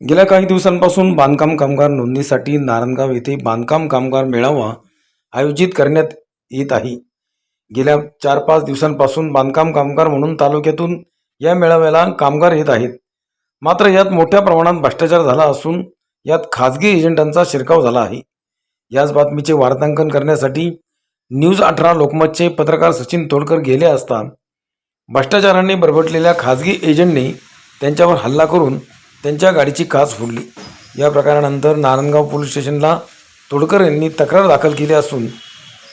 गेल्या काही दिवसांपासून बांधकाम कामगार नोंदणीसाठी नारायणगाव येथे बांधकाम कामगार मेळावा आयोजित करण्यात येत आहे. गेल्या चार पाच दिवसांपासून बांधकाम कामगार म्हणून तालुक्यातून या मेळाव्याला कामगार येत आहेत. मात्र यात मोठ्या प्रमाणात भ्रष्टाचार झाला असून यात खाजगी एजंटांचा शिरकाव झाला आहे. याच बातमीचे वार्तांकन करण्यासाठी न्यूज अठरा लोकमतचे पत्रकार सचिन तोडकर गेले असता भ्रष्टाचाराने बरबटलेल्या खाजगी एजंटने त्यांच्यावर हल्ला करून त्यांच्या गाडीची काच फोडली. या प्रकारानंतर नारायणगाव पोलीस स्टेशनला तोडकर यांनी तक्रार दाखल केली असून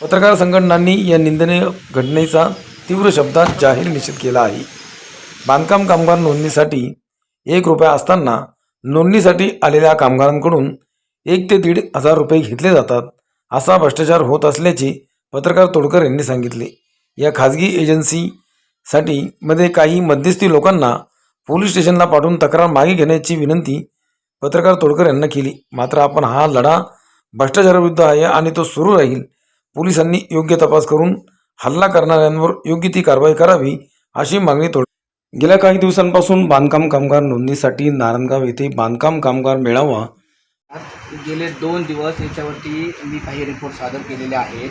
पत्रकार संघटनांनी या निंदनीय घटनेचा तीव्र शब्दात जाहीर निषेध केला आहे. बांधकाम कामगार नोंदणीसाठी एक रुपया असताना नोंदणीसाठी आलेल्या कामगारांकडून एक ते दीड हजार रुपये घेतले जातात असा भ्रष्टाचार होत असल्याचे पत्रकार तोडकर यांनी सांगितले. या खाजगी एजन्सीसाठी मध्ये काही मध्यस्थी लोकांना पोलीस स्टेशनला पाठवून तक्रार मागे घेण्याची विनंती पत्रकार तोडकर यांना केली. मात्र आपण हा लढा भ्रष्टाचाराविरुद्ध आहे आणि तो सुरू राहील. पोलिसांनी योग्य तपास करून हल्ला करणाऱ्यांवर योग्य ती कारवाई करावी अशी मागणी तोड गेल्या काही दिवसांपासून बांधकाम कामगार नोंदणीसाठी नारायणगाव येथे बांधकाम कामगार मेळावा गेले दोन दिवस याच्यावरती मी काही रिपोर्ट सादर केलेले आहेत.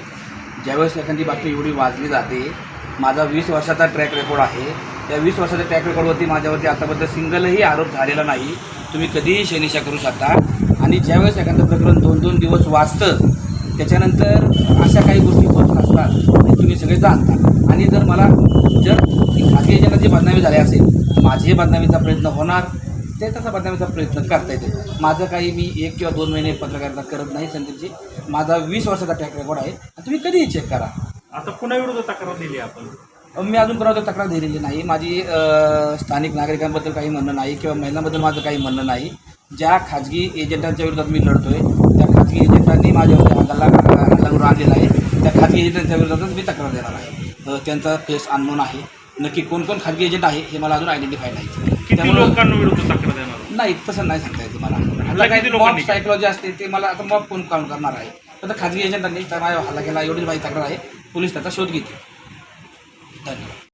ज्यावेळेस एखादी बातमी एवढी वाजली जाते माझा वीस वर्षाचा ट्रॅक रेकॉर्ड आहे. त्या वीस वर्षाच्या ट्रॅक रेकॉर्डवरती माझ्यावरती आतापर्यंत सिंगलही आरोप झालेला नाही. तुम्ही कधीही शनिशा करू शकता. आणि ज्यावेळेस एखादं प्रकरण दोन दोन दिवस वाचतं त्याच्यानंतर अशा काही गोष्टी होत नसतात. तुम्ही सगळे जाणता. आणि जर मला जर खाजगी एजंटाची बदनामी झाली असेल माझीही बदनामीचा प्रयत्न होणार ते तसा बदनामीचा प्रयत्न करता येते. माझं काही मी एक किंवा दोन महिने पत्रकारिता करत नाही संदीपजी. माझा वीस वर्षाचा ट्रॅक रेकॉर्ड आहे. तुम्ही कधीही चेक करा. आता पुन्हा विरुद्ध तक्रार दिली आपण. मी अजून कोणावर तक्रार दिलेली नाही. माझी स्थानिक नागरिकांबद्दल काही म्हणणं नाही किंवा महिलांबद्दल माझं काही म्हणणं नाही. ज्या खाजगी एजंटांच्या विरोधात मी लढतोय त्या खाजगी एजंटांनी माझ्यावरती हल्ला हल्ला करून आणलेला आहे. त्या खाजगी एजंटांच्या विरोधातच मी तक्रार देणार आहे. त्यांचा फेस अननोन आहे. नक्की कोण कोण खाजगी एजंट आहे हे मला अजून आयडेंटिफाय नाही. त्यामुळं- नाही तसं नाही सांगता येते मला. हल्ला काही मॉब सायकोलॉजी असते ते मला आता मॉब कोण काम करणार आहे? आता खाजगी एजंटांनी तर माझ्या हल्ला केला एवढीच माझी तक्रार आहे. पोलीस त्याचा शोध 那里。